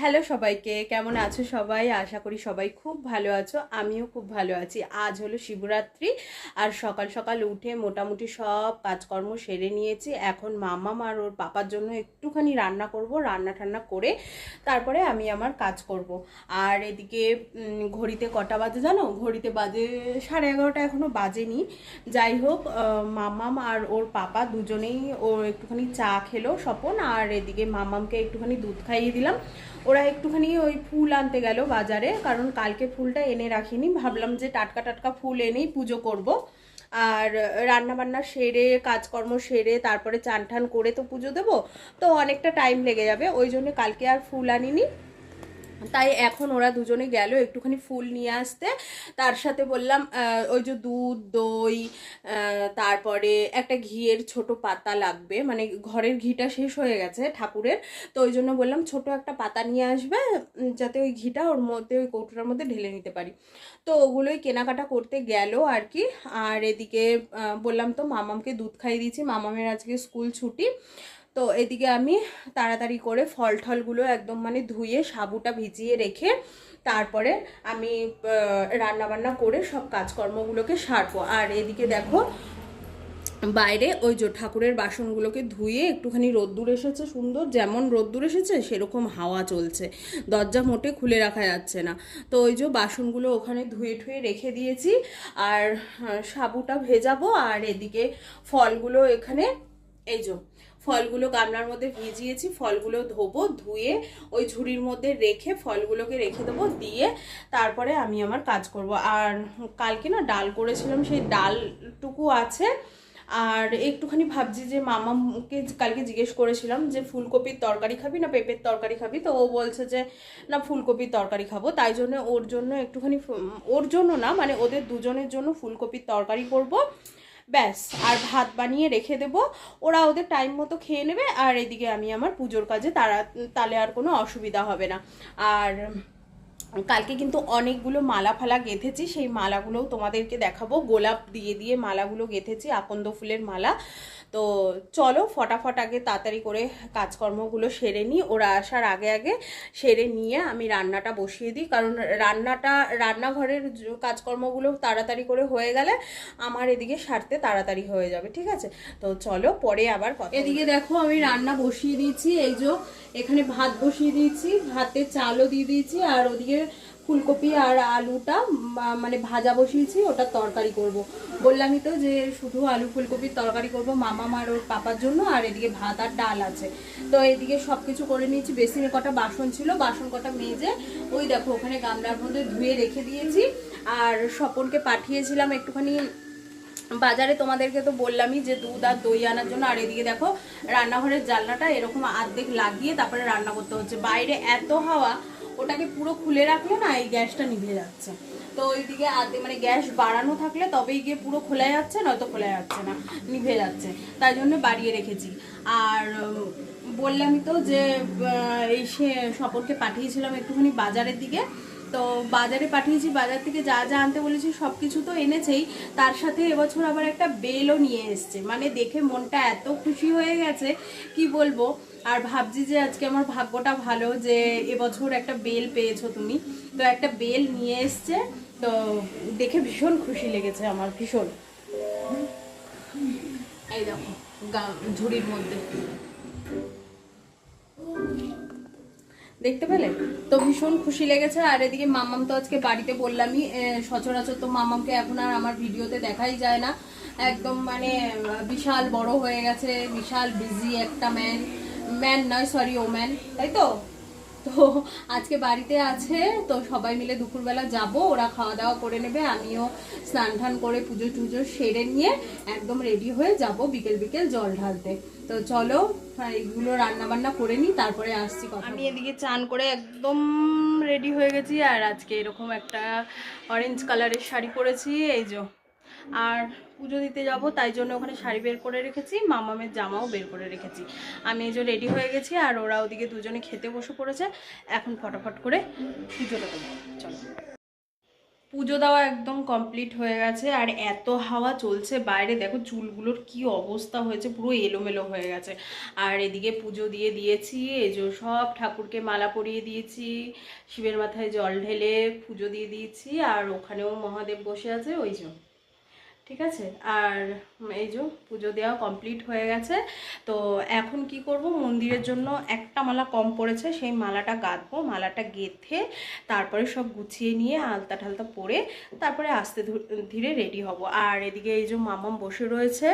Hello সবাইকে, কেমন আছো সবাই? আশা করি সবাই খুব ভালো আছো, আমিও খুব ভালো আছি। আজ হলো শিবরাত্রি আর সকাল সকাল উঠে মোটামুটি সব কাজকর্ম সেরে নিয়েছি। এখন মামাম আর ওর পাপার জন্য একটুখানি রান্না করব, রান্না টান্না করে তারপরে আমি আমার কাজ করব। আর এদিকে ঘড়িতে কটা বাজে জানো? ঘড়িতে বাজে সাড়ে এগারোটা এখনও বাজেনি। যাই হোক মামাম আর ওর পাপা দুজনেই ও একটুখানি চা খেলো স্বপন আর এদিকে মামামকে একটুখানি দুধ খাইয়ে দিলাম। ওরা একটুখানি ওই ফুল আনতে গেল বাজারে, কারণ কালকে ফুলটা এনে রাখিনি। ভাবলাম যে টাটকা টাটকা ফুল এনেই পুজো করব। আর রান্না বান্না সেরে, কাজকর্ম সেরে, তারপরে চান টান করে তো পুজো দেবো। তো অনেকটা টাইম লেগে যাবে, ওই জন্য কালকে আর ফুল আনিনি। তাই এখন ওরা দুজনে গেল একটুখানি ফুল নিয়ে আসতে। তার সাথে বললাম ওই যে দুধ, দই তারপরে একটা ঘিয়ের ছোট পাতা লাগবে। মানে ঘরের ঘিটা শেষ হয়ে গেছে ঠাকুরের। তো ওই জন্য বললাম, ছোট একটা পাতা নিয়ে আসবে যাতে ওই ঘিটা ওর মধ্যে, ওই কৌটোটার মধ্যে ঢেলে নিতে পারি। তো ওগুলোই কেনাকাটা করতে গেল আর কি। আর এদিকে বললাম তো মামামকে দুধ খাইয়ে দিয়েছি। মামামের আজকে স্কুল ছুটি। তো এদিকে আমি তাড়াতাড়ি করে ফল ঠলগুলো একদম মানে ধুয়ে সাবুটা ভিজিয়ে রেখে তারপরে আমি রান্না বান্না করে সব কাজকর্মগুলোকে সারবো। আর এদিকে দেখো, বাইরে ওই যে ঠাকুরের বাসনগুলোকে ধুয়ে একটুখানি রোদ্দুর এসেছে সুন্দর, যেমন রোদ্দুর এসেছে সেরকম হাওয়া চলছে। দরজা মোটে খুলে রাখা যাচ্ছে না। তো ওই যে বাসনগুলো ওখানে ধুয়ে ঠুয়ে রেখে দিয়েছি। আর সাবুটা ভেজাবো। আর এদিকে ফলগুলো এখানে, এই যে ফলগুলো গামলার মধ্যে ভিজিয়েছি, ফলগুলো ধোবো, ধুয়ে ওই ঝুড়ির মধ্যে রেখে ফলগুলোকে রেখে দেবো, দিয়ে তারপরে আমি আমার কাজ করব। আর কালকে না ডাল করেছিলাম, সেই ডালটুকু আছে। আর একটুখানি ভাবছি যে মামাকে কালকে জিজ্ঞেস করেছিলাম যে, ফুলকপির তরকারি খাবি না পেঁপের তরকারি খাবি? তো ও বলছে যে, না, ফুলকপির তরকারি খাব। তাই জন্য ওর জন্য একটুখানি ওর জন্য না মানে ওদের দুজনের জন্য ফুলকপির তরকারি করব। ব্যাস, আর ভাত বানিয়ে রেখে দেব। ওরা ওদের টাইম মতো খেয়ে নেবে, আর এদিকে আমি আমার পুজোর কাজে তারা তাহলে আর কোনো অসুবিধা হবে না। আর কালকে কিন্তু অনেকগুলো মালা ফালা গেঁথেছি, সেই মালাগুলোও তোমাদেরকে দেখাবো। গোলাপ দিয়ে দিয়ে মালাগুলো গেঁথেছি, আকন্দ ফুলের মালা। তো চলো ফটাফট আগে তাড়াতাড়ি করে কাজকর্মগুলো সেরে নিই। ওরা আসার আগে আগে সেরে নিয়ে আমি রান্নাটা বসিয়ে দিই। কারণ রান্নাটা, রান্নাঘরের কাজকর্মগুলো তাড়াতাড়ি করে হয়ে গেলে আমার এদিকে সারতে তাড়াতাড়ি হয়ে যাবে, ঠিক আছে? তো চলো পরে আবার এদিকে দেখো আমি রান্না বসিয়ে দিয়েছি। এই যে এখানে ভাত বসিয়ে দিয়েছি, ভাতে চালও দিয়ে দিয়েছি, আর ওদিকে ফুলকপি আর আলুটা মানে ভাজা বসিয়েছি, ওটা তরকারি করব। বললামই তো যে শুধু আলু ফুলকপির তরকারি করব মামা আর ওর পাপার জন্য, আর এদিকে ভাত আর ডাল আছে। তো এদিকে সব কিছু করে নিয়েছি, বেসিনে কটা বাসন ছিল, বাসন কটা মেজে, ওই দেখো ওখানে গামলার মধ্যে ধুয়ে রেখে দিয়েছি। আর স্বপনকে পাঠিয়েছিলাম একটুখানি বাজারে, তোমাদেরকে তো বললামই যে দুধ আর দই আনার জন্য। আর এদিকে দেখো রান্নাঘরের জানলাটা এরকম আর্ধেক লাগিয়ে তারপরে রান্না করতে হচ্ছে। বাইরে এত হাওয়া ওটাকে পুরো খুলে রাখল না, এই গ্যাসটা নিভে যাচ্ছে। তো ওইদিকে আগে মানে গ্যাস বাড়ানো থাকলে তবেই গিয়ে পুরো খোলা যাচ্ছে, নয়তো খোলা যাচ্ছে না নিভে যাচ্ছে। তাই জন্য বাড়িয়ে রেখেছি। আর বললামই তো যে এই সে স্বপনকে পাঠিয়েছিলাম একটুখানি বাজারের দিকে। তো বাজারে পাঠিয়েছি, বাজার থেকে যা যা আনতে বলেছি সব কিছু তো এনেছেই। তার সাথে এবছর আবার একটা বেলও নিয়ে এসছে। মানে দেখে মনটা এত খুশি হয়ে গেছে, কি বলব? আর ভাবছি যে আজকে আমার ভাগ্যটা ভালো যে এবছর একটা বেল পেয়েছ তুমি। তো একটা বেল নিয়ে এসছে, তো দেখে ভীষণ খুশি লেগেছে আমার, ভীষণ। এই দেখো ঝুড়ির মধ্যে। দেখতে পেলে? তো ভীষণ খুশি লেগেছে। আর এদিকে মামাম তো আজকে বাড়িতে বললামই সচরাচর তো মামামকে এখন আর আমার ভিডিওতে দেখাই যায় না। একদম মানে বিশাল বড় হয়ে গেছে, বিশাল বিজি একটা ম্যান ম্যান নয় সরি ও ম্যান তাই তো? তো আজকে বাড়িতে আছে, তো সবাই মিলে দুপুরবেলা যাব, ওরা খাওয়া দাওয়া করে নেবে, আমিও স্নান টান করে পুজো টুজো সেরে নিয়ে একদম রেডি হয়ে যাব বিকেল বিকেল জল ঢালতে। তো চলো আর এগুলো রান্না বান্না করে নিই তারপরে আসছি আমি এদিকে চান করে একদম রেডি হয়ে গেছি আর আজকে এরকম একটা অরেঞ্জ কালারের শাড়ি পরেছি এই যে। আর পুজো দিতে যাব তাই জন্য ওখানে শাড়ি বের করে রেখেছি মামামের জামাও বের করে রেখেছি। আমি এই যে রেডি হয়ে গেছি আর ওরা ওদিকে দুজনে খেতে বসে পড়েছে এখন ফটাফট করে পুজোটা দেবো চলো। পুজো দেওয়া একদম কমপ্লিট হয়ে গেছে, আর এত হাওয়া চলছে বাইরে, দেখো চুলগুলোর কি অবস্থা হয়েছে, পুরো এলোমেলো হয়ে গেছে। আর এদিকে পুজো দিয়ে দিয়েছি, এই যে সব ঠাকুরকে মালা পরিয়ে দিয়েছি, শিবের মাথায় জল ঢেলে পুজো দিয়ে দিয়েছি, আর ওখানেও মহাদেব বসে আছে, ওই যে। ঠিক আছে? আর এই যে পুজো দেওয়া কমপ্লিট হয়ে গেছে, তো এখন কি করব? মন্দিরের জন্য একটা মালা কম পড়েছে, সেই মালাটা গাঁথবো, মালাটা গেঁথে তারপরে সব গুছিয়ে নিয়ে আলতা ঠালতা পরে তারপরে আস্তে ধীরে রেডি হব। আর এদিকে এই যে মামাম বসে রয়েছে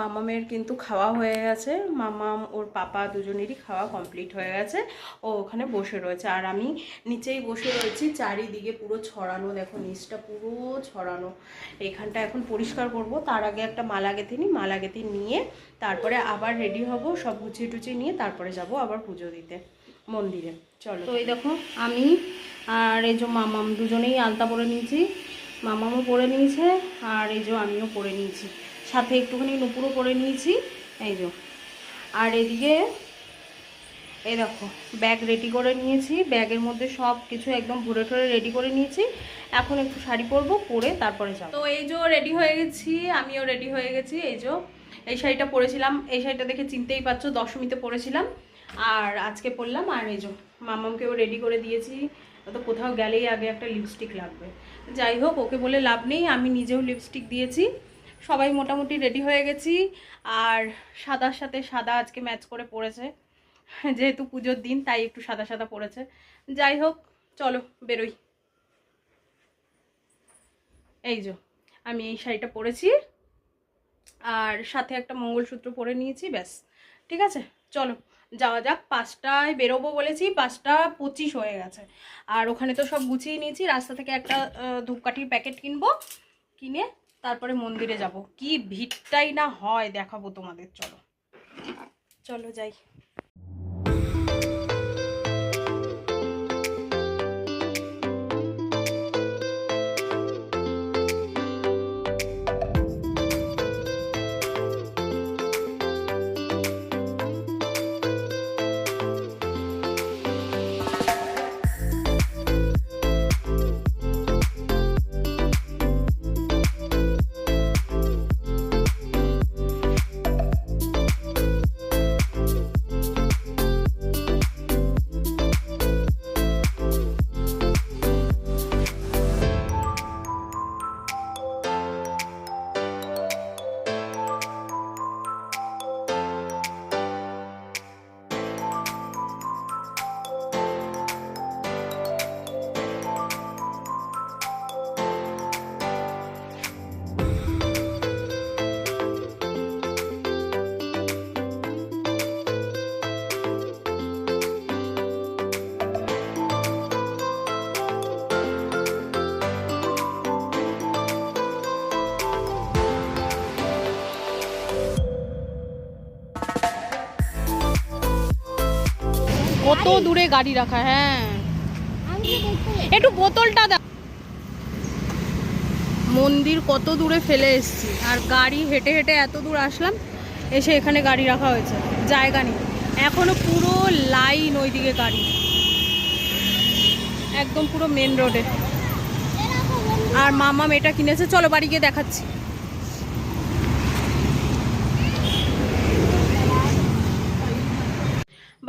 মামামের কিন্তু খাওয়া হয়ে গেছে। মামাম ওর পাপা দুজনেরই খাওয়া কমপ্লিট হয়ে গেছে। ও ওখানে বসে রয়েছে। আর আমি নিচেই বসে রয়েছি, চারিদিকে পুরো ছড়ানো। দেখো, নিচটা পুরো ছড়ানো। এখানটা এখন পরিষ্কার করব। তার আগে একটা মালা গেঁথে নিই। মালা নিয়ে তারপরে আবার রেডি হব, সব গুছিয়ে টুচিয়ে নিয়ে তারপরে যাব আবার পুজো দিতে মন্দিরে। চলো। তো এই দেখো, আমি আর এই যে মামাম দুজনেই আলতা পরে নিয়েছি। মামামও পরে নিয়েছে, আর এই যে আমিও পরে নিয়েছি। সাথে একটুখানি নুপুরও করে নিয়েছি। এই যে। আর এদিকে, এই দেখো ব্যাগ রেডি করে নিয়েছি। ব্যাগের মধ্যে সব কিছু একদম ভরে ঠরে রেডি করে নিয়েছি। এখন একটু শাড়ি পরবো, পরে তারপরে যাব। তো এই যে রেডি হয়ে গেছি, আমিও রেডি হয়ে গেছি। এই যে, এই শাড়িটা পরেছিলাম। এই শাড়িটা দেখে চিনতেই পারছ, দশমীতে পরেছিলাম। আর আজকে পরলাম, আর এই যে, মামামকেও রেডি করে দিয়েছি। তো কোথাও গেলেই আগে একটা লিপস্টিক লাগবে। যাই হোক, ওকে বলে লাভ নেই, আমি নিজেও লিপস্টিক দিয়েছি। সবাই মোটামুটি রেডি হয়ে গেছি। আর সাদার সাথে সাদা আজকে ম্যাচ করে পড়েছে। যেহেতু পুজোর দিন, তাই একটু সাদা সাদা পড়েছে। যাই হোক, চলো বেরোই। এই যে, আমি এই শাড়িটা পরেছি। আর সাথে একটা মঙ্গলসূত্র পরে নিয়েছি, ব্যাস। ঠিক আছে? চলো, যাওয়া যাক। পাঁচটায় বেরোবো বলেছি, পাঁচটা পঁচিশ হয়ে গেছে। আর ওখানে তো সব গুছিয়ে নিয়েছি। রাস্তা থেকে একটা ধূপকাঠির প্যাকেট কিনবো। কিনে তারপরে মন্দিরে যাব। কি ভিড়টাই না হয় দেখাবো তোমাদের চলো। চলো যাই। কত দূরে গাড়ি রাখা হ্যাঁ। একটু বোতলটা দাও মন্দির কত দূরে ফেলে এসেছি। আর গাড়ি হেঁটে হেঁটে এত দূর আসলাম এসে এখানে গাড়ি রাখা হয়েছে। জায়গা নেই। এখনও পুরো লাইন ওইদিকে গাড়ি। একদম পুরো মেন রোডে আর মামা মেয়েটা কিনেছে চলো বাড়ি গিয়ে দেখাচ্ছি।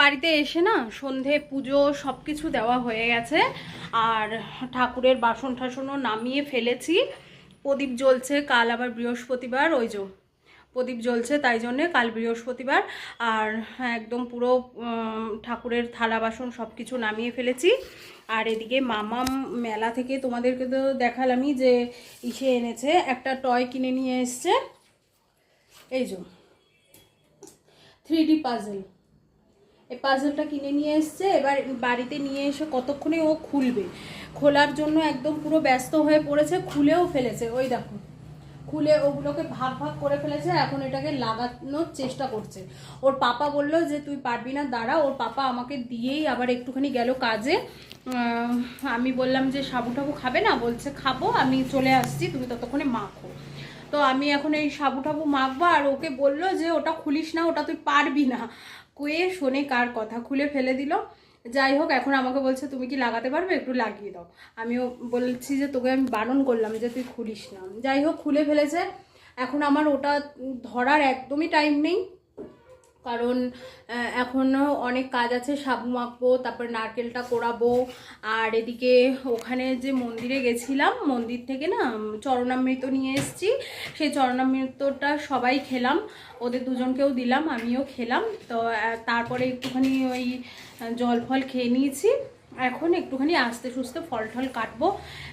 বাড়িতে এসে না সন্ধে, পুজো সব কিছু দেওয়া হয়ে গেছে। আর ঠাকুরের বাসন টাসনও নামিয়ে ফেলেছি। প্রদীপ জ্বলছে, কাল আবার বৃহস্পতিবার, ওই যে প্রদীপ জ্বলছে, তাই জন্যে কাল বৃহস্পতিবার। আর একদম পুরো ঠাকুরের থালা বাসন সব কিছু নামিয়ে ফেলেছি। আর এদিকে মামাম মেলা থেকে তোমাদেরকে তো দেখালামই যে ইসে এনেছে, একটা টয় কিনে নিয়ে এসছে। এই যে থ্রি ডি পাজেল এই পাজলটা কিনে নিয়ে এসছে। এবার বাড়িতে নিয়ে এসে কতক্ষণে ও খুলবে? খোলার জন্য একদম পুরো ব্যস্ত হয়ে পড়েছে, খুলেও ফেলেছে। ওই দেখো, খুলে ওগুলোকে ভাগ ভাগ করে ফেলেছে, এখন এটাকে লাগানোর চেষ্টা করছে। ওর পাপা বলল যে, তুই পারবি না, দাঁড়া, ওর পাপা আমাকে দিয়েই আবার একটুখানি গেল কাজে। আমি বললাম যে সাবু টাবু খাবে না? বলছে, খাব, আমি চলে আসছি, তুমি ততক্ষণে মাখো। তো আমি এখন এই সাবু টাবু মাখবো, আর ওকে বলল যে, ওটা খুলিস না, ওটা তুই পারবি না। কুয়ে শোনে কার কথা, খুলে ফেলে দিল। যাই হোক, এখন আমাকে বলছে, তুমি কি লাগাতে পারবে? একটু লাগিয়ে দাও। আমিও বলছি যে, তোকে আমি বারণ করলাম যে, তুই খুলিস না। যাই হোক, খুলে ফেলেছে। এখন আমার ওটা ধরার একদমই টাইম নেই। কারণ এখনও অনেক কাজ আছে সাবু মাখবো, তারপর নারকেলটা কোড়াবো আর এদিকে ওখানে যে মন্দিরে গেছিলাম, মন্দির থেকে না চরণামৃত নিয়ে এসেছি। সেই চরণামৃতটা সবাই খেলাম, ওদের দুজনকেও দিলাম, আমিও খেলাম। তো তারপরে একটুখানি ওই জল ফল খেয়ে নিয়েছি। এখন একটুখানি আস্তে সুস্তে ফল টল কাটবো,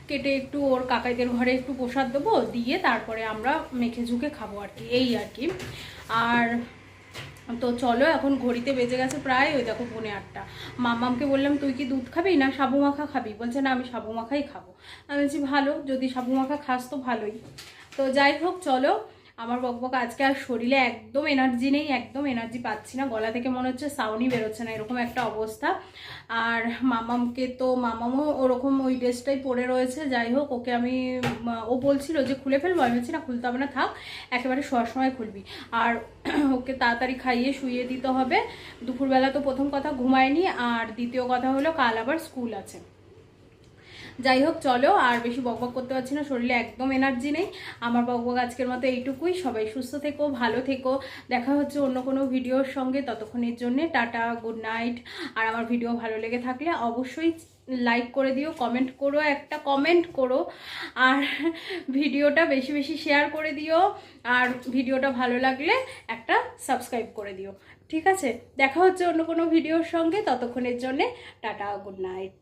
কেটে একটু ওর কাকাইদের ঘরে একটু প্রসাদ দেবো, দিয়ে তারপরে আমরা মেখে ঝুঁকে খাব আর কি, এই আর কি। আর তো চলো, এখন ঘড়িতে বেজে গেছে প্রায়, ওই দেখো পৌনে আটটা। মামামকে বললাম, তুই কি দুধ খাবি না সাবু মাখা খাবি? বলছে, না, আমি সাবু মাখাই খাব। আমি বলছি, ভালো, যদি সাবু মাখা খাস তো ভালোই। তো যাই হোক, চলো আমার বকবক আজকে আর শরীরে একদম এনার্জি নেই, একদম এনার্জি পাচ্ছি না। গলা থেকে মনে হচ্ছে সাউনি বেরোচ্ছে না, এরকম একটা অবস্থা। আর মামামকে তো, মামামও ওরকম ওই ড্রেসটাই পরে রয়েছে। যাই হোক, ওকে আমি ও বলছিল যে, খুলে ফেলব? আমি বলছি, না, খুলতে হবে না, থাক, একেবারে শোয়ার সময় খুলবি। আর ওকে তাড়াতাড়ি খাইয়ে শুইয়ে দিতে হবে। দুপুরবেলা তো প্রথম কথা ঘুমায়নি, আর দ্বিতীয় কথা হলো কাল আবার স্কুল আছে। যাই হোক, চলো, আর বেশি বকবক করতে পারছি না, শরীরে একদম এনার্জি নেই। আমার বকবক আজকের মতো এইটুকুই, সবাই সুস্থ থেকো, ভালো থেকো। দেখা হচ্ছে অন্য কোনো ভিডিওর সঙ্গে, ততক্ষণের জন্য টাটা গুড নাইট আর আমার ভিডিও ভালো লেগে থাকলে অবশ্যই লাইক করে দিও কমেন্ট করো, একটা কমেন্ট করো। আর ভিডিওটা বেশি বেশি শেয়ার করে দিও, আর ভিডিওটা ভালো লাগলে একটা সাবস্ক্রাইব করে দিও। ঠিক আছে? দেখা হচ্ছে অন্য কোনো ভিডিওর সঙ্গে, ততক্ষণের জন্যে টাটা গুড নাইট